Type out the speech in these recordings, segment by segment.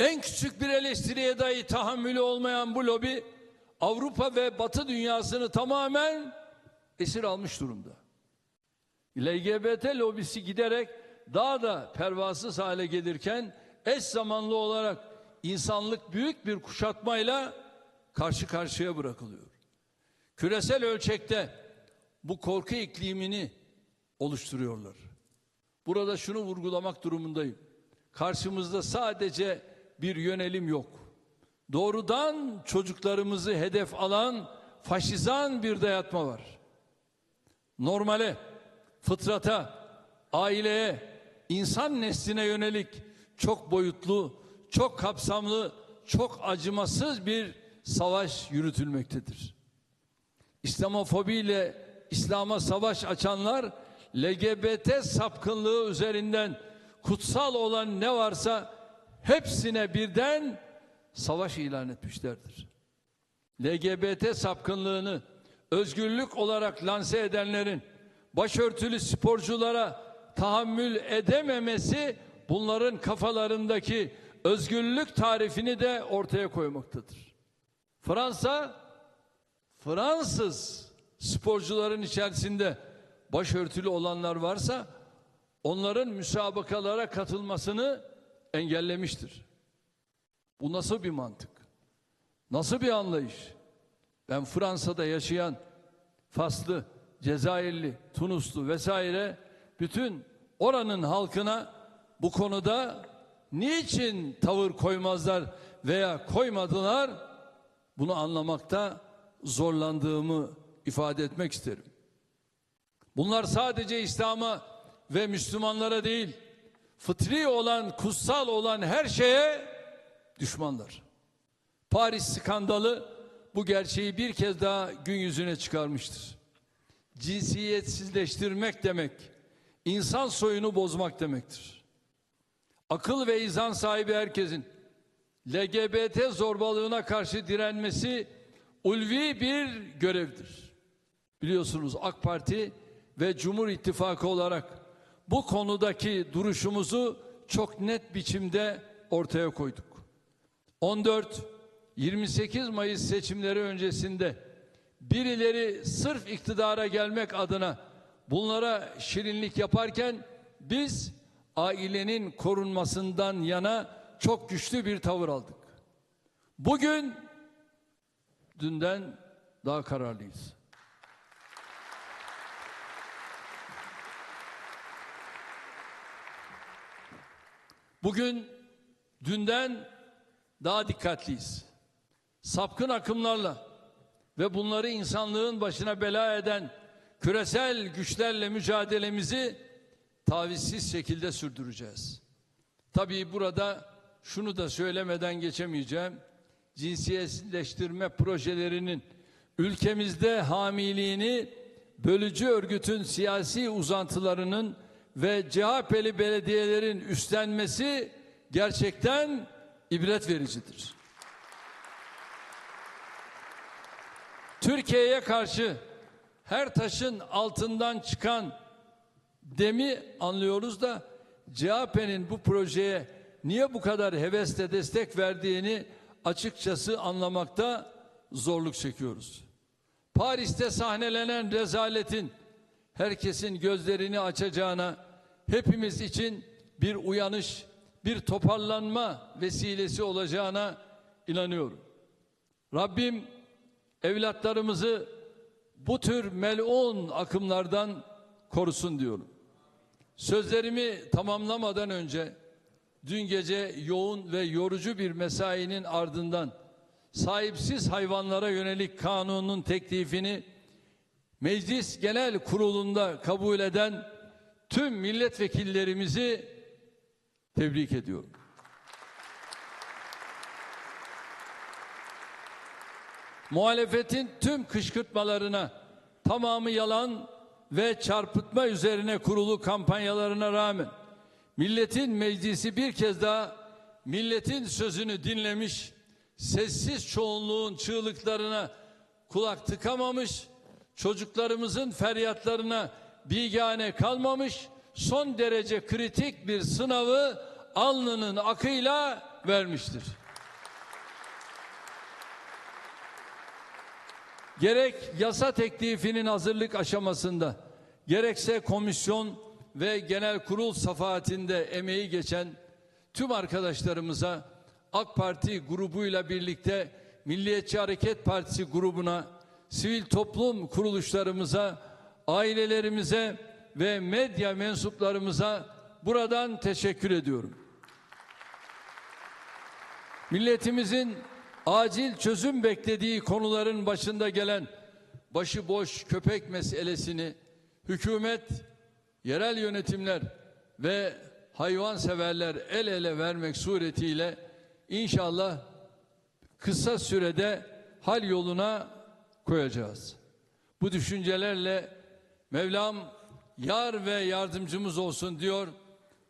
En küçük bir eleştiriye dahi tahammülü olmayan bu lobi Avrupa ve Batı dünyasını tamamen esir almış durumda. LGBT lobisi giderek daha da pervasız hale gelirken eş zamanlı olarak insanlık büyük bir kuşatmayla karşı karşıya bırakılıyor. Küresel ölçekte bu korku iklimini oluşturuyorlar. Burada şunu vurgulamak durumundayım. Karşımızda sadece bir yönelim yok. Doğrudan çocuklarımızı hedef alan faşizan bir dayatma var. Normale, fıtrata, aileye, insan nesline yönelik çok boyutlu, çok kapsamlı, çok acımasız bir savaş yürütülmektedir. İslamofobiyle İslam'a savaş açanlar LGBT sapkınlığı üzerinden kutsal olan ne varsa hepsine birden savaş ilan etmişlerdir. LGBT sapkınlığını özgürlük olarak lanse edenlerin başörtülü sporculara tahammül edememesi bunların kafalarındaki özgürlük tarifini de ortaya koymaktadır. Fransa Fransız sporcuların içerisinde başörtülü olanlar varsa onların müsabakalara katılmasını engellemiştir. Bu nasıl bir mantık? Nasıl bir anlayış? Ben Fransa'da yaşayan Faslı, Cezayirli, Tunuslu vesaire bütün oranın halkına bu konuda niçin tavır koymazlar veya koymadılar bunu anlamakta zorlandığımı ifade etmek isterim. Bunlar sadece İslam'a ve Müslümanlara değil, fıtri olan, kutsal olan her şeye düşmanlar. Paris skandalı bu gerçeği bir kez daha gün yüzüne çıkarmıştır. Cinsiyetsizleştirmek demek, insan soyunu bozmak demektir. Akıl ve izan sahibi herkesin LGBT zorbalığına karşı direnmesi ulvi bir görevdir. Biliyorsunuz AK Parti ve Cumhur İttifakı olarak bu konudaki duruşumuzu çok net biçimde ortaya koyduk. 14 28 Mayıs seçimleri öncesinde birileri sırf iktidara gelmek adına bunlara şirinlik yaparken biz ailenin korunmasından yana çok güçlü bir tavır aldık. Bugün dünden daha kararlıyız. Bugün dünden daha dikkatliyiz. Sapkın akımlarla ve bunları insanlığın başına bela eden küresel güçlerle mücadelemizi tavizsiz şekilde sürdüreceğiz. Tabii burada şunu da söylemeden geçemeyeceğim. Cinsiyetsizleştirme projelerinin ülkemizde hamiliğini bölücü örgütün siyasi uzantılarının ve CHP'li belediyelerin üstlenmesi gerçekten ibret vericidir. Türkiye'ye karşı her taşın altından çıkan demi anlıyoruz da CHP'nin bu projeye niye bu kadar hevesle destek verdiğini açıkçası anlamakta zorluk çekiyoruz. Paris'te sahnelenen rezaletin herkesin gözlerini açacağına hepimiz için bir uyanış, bir toparlanma vesilesi olacağına inanıyorum. Rabbim evlatlarımızı bu tür melun akımlardan korusun diyorum. Sözlerimi tamamlamadan önce dün gece yoğun ve yorucu bir mesainin ardından sahipsiz hayvanlara yönelik kanunun teklifini Meclis Genel Kurulu'nda kabul eden tüm milletvekillerimizi tebrik ediyorum. Muhalefetin tüm kışkırtmalarına tamamı yalan ve çarpıtma üzerine kurulu kampanyalarına rağmen milletin meclisi bir kez daha milletin sözünü dinlemiş, sessiz çoğunluğun çığlıklarına kulak tıkamamış, çocuklarımızın feryatlarına bigane kalmamış, son derece kritik bir sınavı alnının akıyla vermiştir. Gerek yasa teklifinin hazırlık aşamasında, gerekse komisyon ve genel kurul safahatinde emeği geçen tüm arkadaşlarımıza AK Parti grubuyla birlikte Milliyetçi Hareket Partisi grubuna, sivil toplum kuruluşlarımıza, ailelerimize ve medya mensuplarımıza buradan teşekkür ediyorum. Milletimizin acil çözüm beklediği konuların başında gelen başıboş köpek meselesini hükümet, yerel yönetimler ve hayvanseverler el ele vermek suretiyle inşallah kısa sürede hal yoluna koyacağız. Bu düşüncelerle Mevlam yar ve yardımcımız olsun diyor.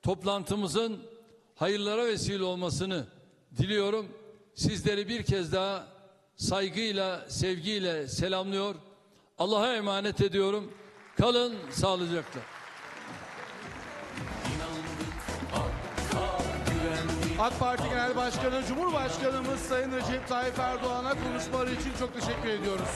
Toplantımızın hayırlara vesile olmasını diliyorum. Sizleri bir kez daha saygıyla, sevgiyle selamlıyor. Allah'a emanet ediyorum. Kalın sağlıcakla. AK Parti Genel Başkanı Cumhurbaşkanımız Sayın Recep Tayyip Erdoğan'a konuşmaları için çok teşekkür ediyoruz.